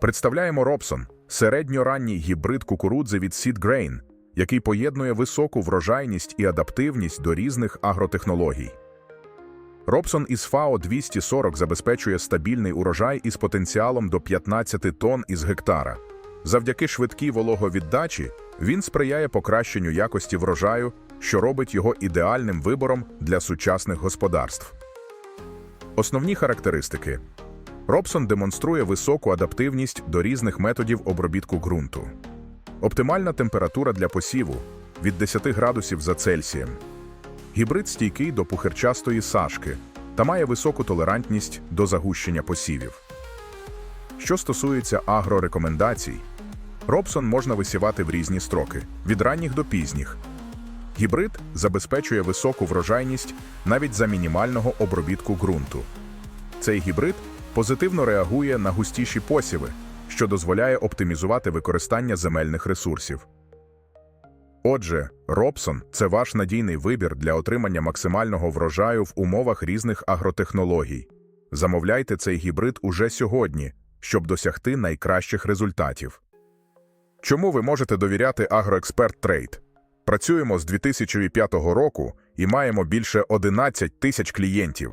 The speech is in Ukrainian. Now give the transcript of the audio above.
Представляємо Робсон – середньоранній гібрид кукурудзи від Seed Grain, який поєднує високу врожайність і адаптивність до різних агротехнологій. Робсон із ФАО 240 забезпечує стабільний урожай із потенціалом до 15 тонн із гектара. Завдяки швидкій вологовіддачі він сприяє покращенню якості врожаю, що робить його ідеальним вибором для сучасних господарств. Основні характеристики. Робсон демонструє високу адаптивність до різних методів обробітку ґрунту. Оптимальна температура для посіву від 10 градусів за Цельсієм. Гібрид стійкий до пухирчастої сашки та має високу толерантність до загущення посівів. Що стосується агрорекомендацій, Робсон можна висівати в різні строки від ранніх до пізніх. Гібрид забезпечує високу врожайність навіть за мінімального обробітку ґрунту. Цей гібрид позитивно реагує на густіші посіви, що дозволяє оптимізувати використання земельних ресурсів. Отже, Робсон це ваш надійний вибір для отримання максимального врожаю в умовах різних агротехнологій. Замовляйте цей гібрид уже сьогодні, щоб досягти найкращих результатів. Чому ви можете довіряти Агроексперт Трейд? Працюємо з 2005 року і маємо більше 11 тисяч клієнтів.